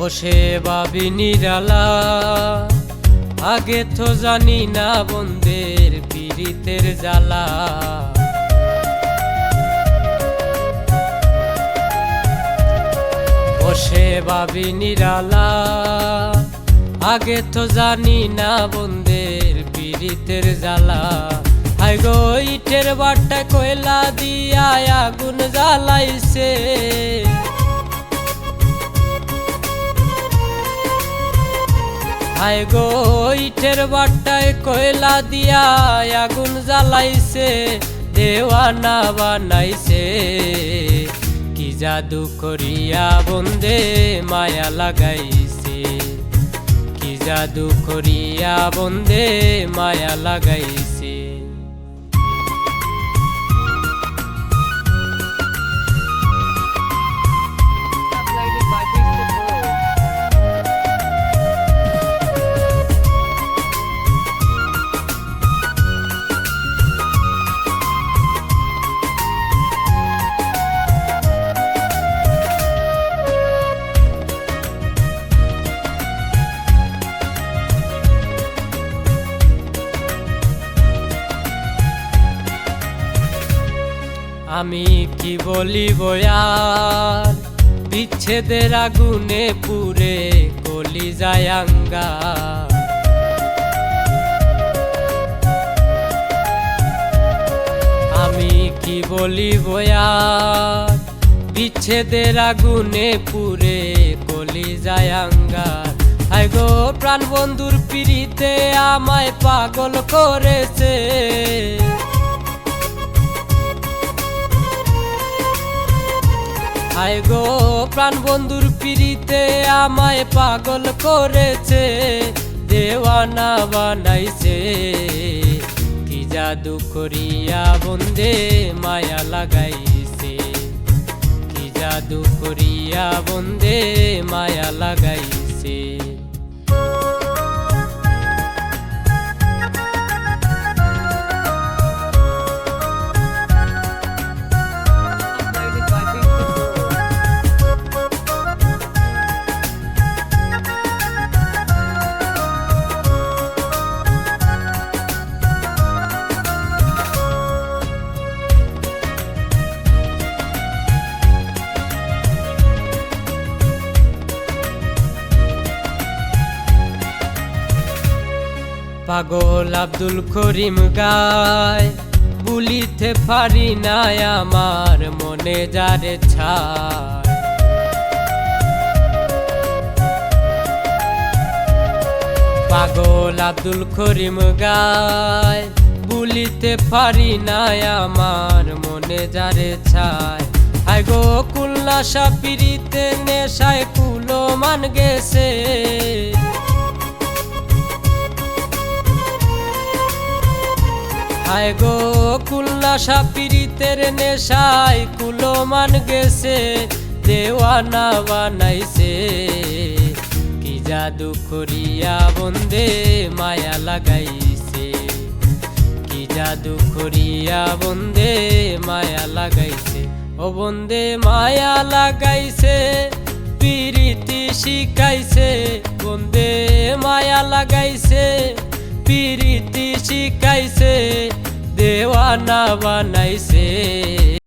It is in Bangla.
বসে ভাবি নিরালা। আগে তো জানি না বন্দের পীড়িতের জ্বালা। বসে ভাবি নিরালা। আগে তো জানি না বন্দের পীড়িতের জ্বালা। হাই গো, ইটের বাট্টা কয়লা দিয়া আগুন জ্বালাইছে। হায় গো, ইটের বাট্টায় কয়লা দিয়া আগুন জ্বালাইছে, দেওয়ানা বানাইছে। কি জাদু করিয়া বন্দে মায়া লাগাইছে। কি জাদু করিয়া বন্দে মায়া লাগাইছে। আমি কি বলি বয়ার বিচ্ছেদের আগুনে পুরে কলি যায়াঙ্গা আমি কি বলি বয়ার বিচ্ছেদের আগুনে পুরে কলি যায়াঙ্গার হাই গো প্রাণ বন্ধুর পিড়িতে আমায় পাগল করেছে। হায় গো প্রাণ বন্ধুর পিড়িতে আমায় পাগল করেছে, দেওয়ানা বানাইছে। কি জাদু করিয়া বন্দে মায়া লাগাইছে। কি জাদু করিয়া বন্দে মায়া লাগাইছে। পাগল আব্দুল করিম গায়। বলিতে পারি না আমার, মনে যারে ছায়। পাগল আব্দুল করিম গায়। বলিতে পারি না আমার, মনে যারে ছায়। আই গো কুল্লা সাপিরিতে নেশায় কুলো মান গেছে। হায় গো কুল্লা সাপিরিতের নেশায় কুলো মান গেছে, দেওয়ানা বানাইছে। কি জাদু করিয়া বন্দে মায়া লাগাইছে। কি জাদু করিয়া বন্দে মায়া লাগাইছে। ও বন্দে মায়া লাগাইছে, পিরিতি শিখাইছে। বন্দে মায়া লাগাইছে। পিরিতি শিখাইছে দেওয়ানা বানাইছে।